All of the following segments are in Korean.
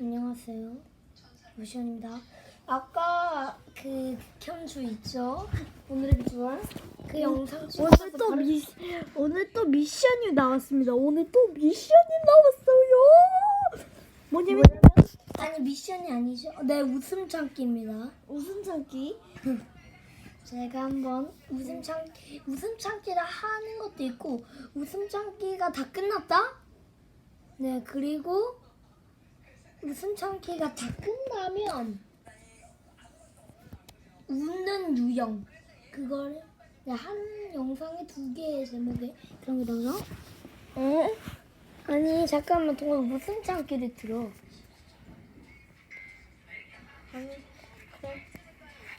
안녕하세요. 무시입니다. 아까 그 현주 있죠? 오늘의 비주얼 그 영상 오늘 또 미 오늘 또 미션이 나왔습니다. 오늘 또 미션이 나왔어요. 뭐냐면 아니 미션이 아니죠. 네 웃음 참기입니다. 웃음 참기. 제가 한번 웃음 참 웃음 참기를 하는 것도 있고 웃음 참기가 다 끝났다. 네 그리고 웃음 참기가 다 끝나면 웃는 유형 그거를 네, 한 영상에 두 개의 제목에 그런 거 넣어서 어? 아니 잠깐만 동안 웃음 참기를 들어. 아니 그래.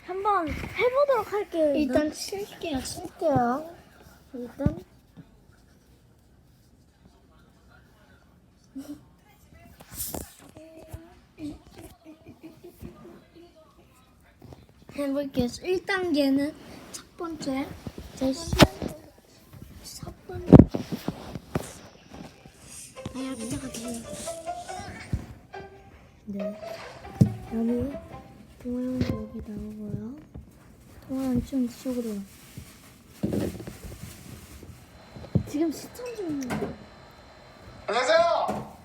한번 해보도록 할게요. 일단 칠게요, 칠게요. 일단 해볼게요. 1단계는 첫 번째 제시 첫 번째 아야 기자가세요. 네 여기 동호형 여기 나오고요. 동호형 좀 뒤쪽으로 와. 지금 시청 중이에요. 안녕하세요.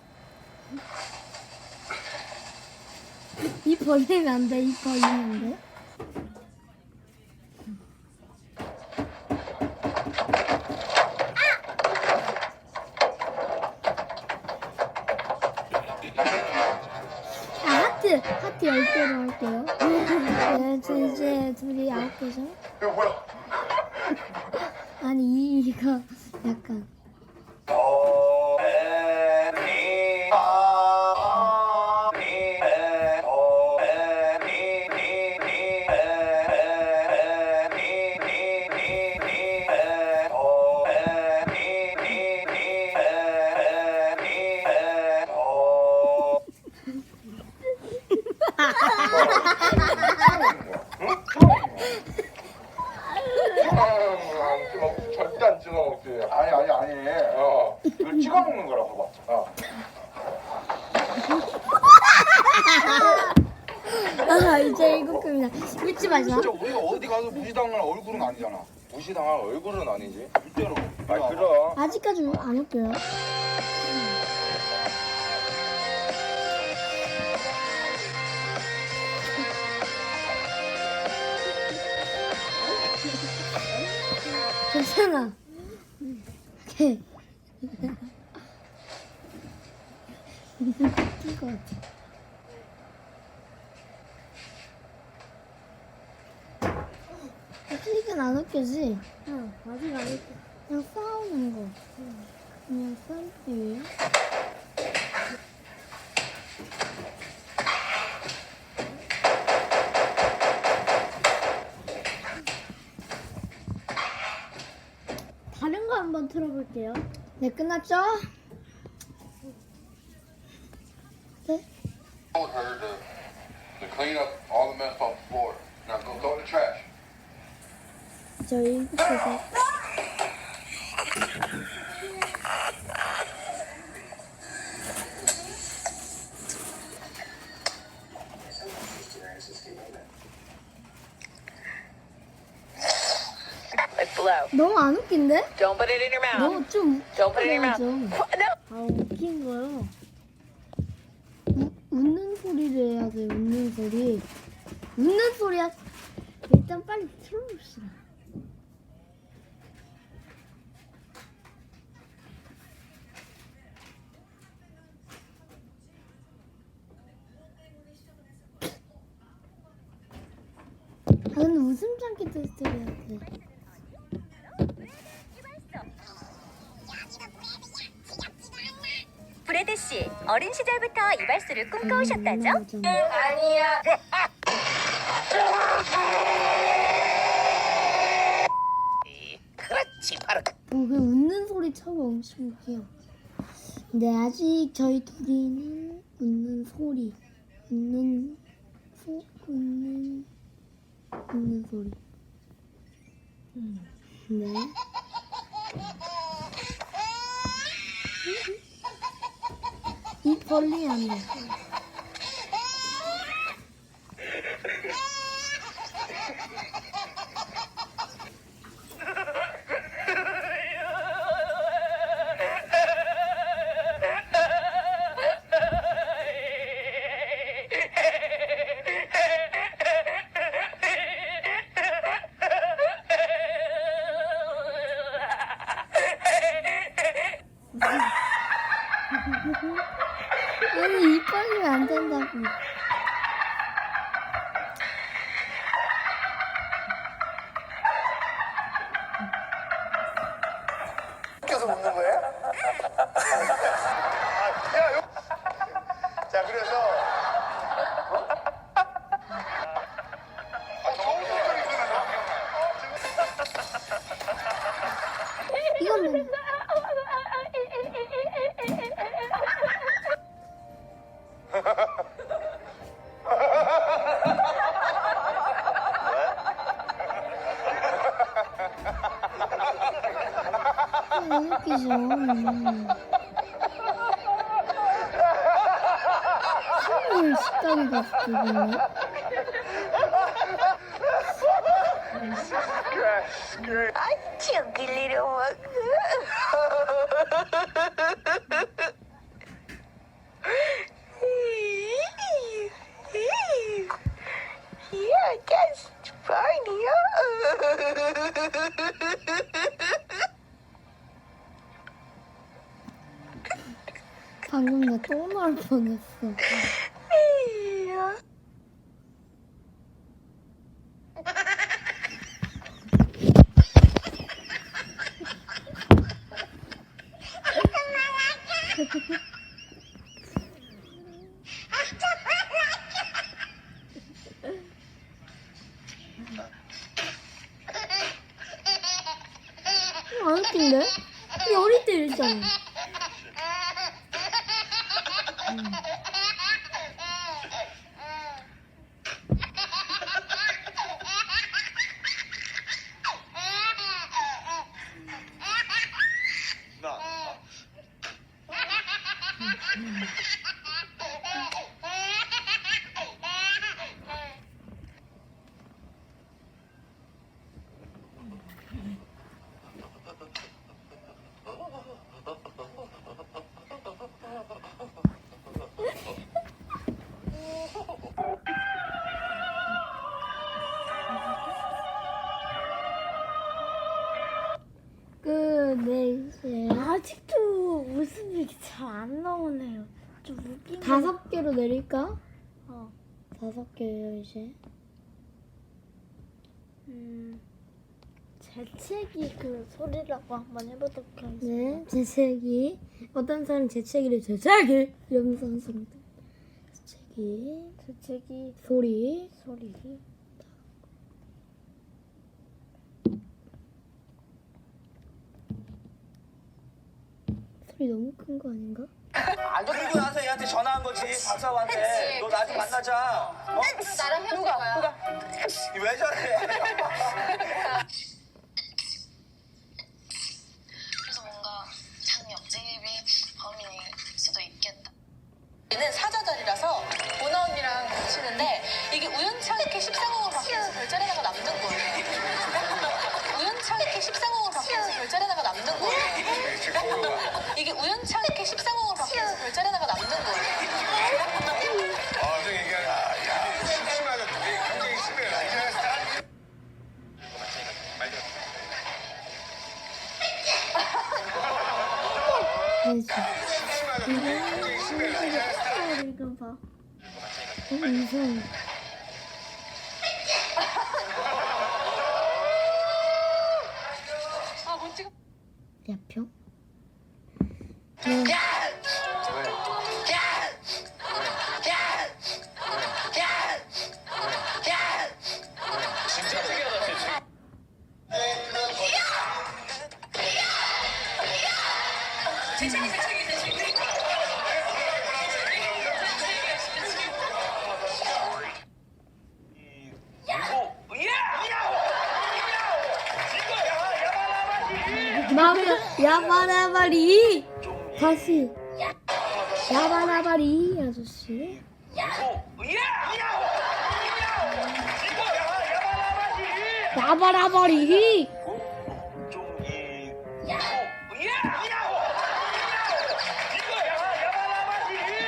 이 벌리면 안 돼. 이 벌리면 안 돼. 둘 절대 안 찍어 먹지. 아니 아니 아니. 어. 이거 찍어 먹는 거라고 봐. 어. 아, 이제 7개입니다. 믿지 마자. 진짜 우리가 어디 가서 무시당할 얼굴은 아니잖아. 무시당할 얼굴은 아니지. 실제로. 아 그럼. 아직까지 안 할게요. 괜찮아. 같아. 아직은 안 웃겨지? 응, 아직 안 했어. 그냥 싸우는 거. 네, 끝났죠? 네? told her to, to clean up all the mess on the floor. Now go throw it in the trash. 저희 그래서 안 웃긴데? Don't put it in your mouth. 너무 좀 Don't put it in your mouth. 좀? No. 아 웃긴 거요. 우, 웃는 소리를 해야 돼. 웃는 소리. 웃는 소리야. 일단 빨리 틀어봅시다. 아 근데 웃음 참기 테스트 해야 돼. 어린 시절부터 이발소를 꿈꿔오셨다죠? 음, 그렇지 바로 그. 어, 그 웃는 소리 처음 엄청 웃겨요. 근데 아직 저희 둘이는 웃는 소리, 웃는 소, 웃는 웃는 소리. 네. 입 벌리 웃기죠. 음. 선물 식당에 가서 들었네. I chunky little 나또 나올 뻔했어. 안 웃긴데? 이 어릴 때 이랬잖아. Mm. 네. 아직도 웃음이 잘 안 나오네요. 좀 웃긴 거- 다섯 개로 내릴까? 어. 다섯 개요, 이제. 음, 재채기 그 소리라고 한번 해보도록 하겠습니다. 네, 재채기. 어떤 사람은 재채기를 재채기! 이러면서 사람들. 재채기. 재채기 소리. 소리. 소리 너무 큰 거 아닌가? 안 들리고 나서 얘한테 전화한 거지 박사한테 너 나한테 만나자 어? 나랑 해볼 거야. 왜 저래 알지? 심심하다. 되게 굉장히 심 마면 야바라바리. 다시. 야바라바리 아저씨. 야바라바리.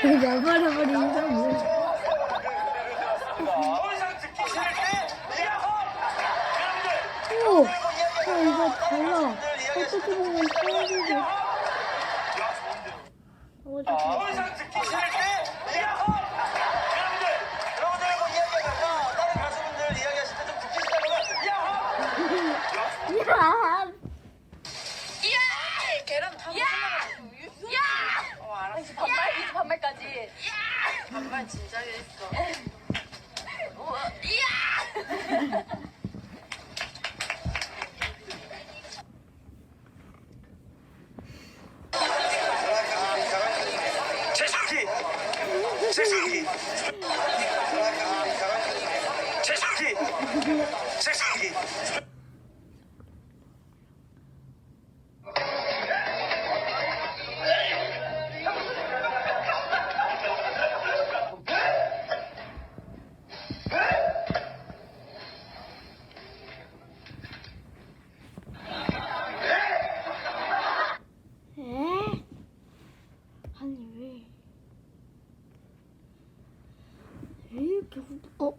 야바라바리가 뭐야 오! 떨어지고. 보면 편하게. 반말? 진지하게 진작에 했어 에? 아니 왜? 왜 이렇게 후... 어?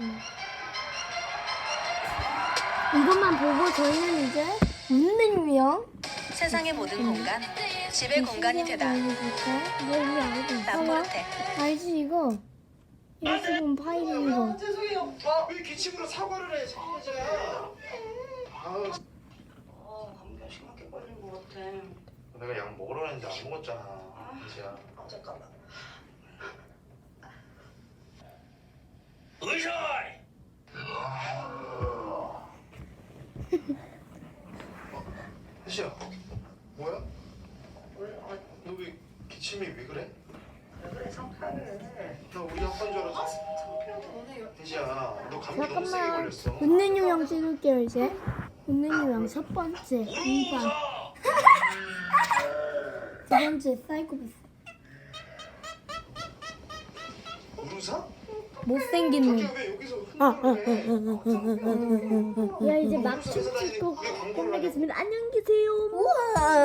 음. 이것만 보고 저희는 이제 웃는 유형. 세상의 모든 공간, 집의 공간이 되다. 이거 이미 알고 있어. 알지 이거? 이거 지금 파일인 거. 죄송해요. 왜 기침으로 사과를 해? 사과자. 아우, 어 감기가 심하게 걸린 것 같아 내가 약 먹으러 했는데 안 먹었잖아. 이제야. 아 잠깐만 의사 혜시야, 뭐야? 너 왜 기침이 왜 그래? 그래 상쾌하게 나 우리 아빠인 줄 알았어. 혜시야, 너 감기 너무 세게 잠깐만. 걸렸어. 웃는 유형 찍을게요 이제. 웃는 유형 첫 번째 이반. 두 번째 사이코패스. 우루사? 못생긴 놈. 자기야 왜 여기서 아? 야 이제 막 춤추고. 끝내겠습니다. 안녕히 계세요. 우와.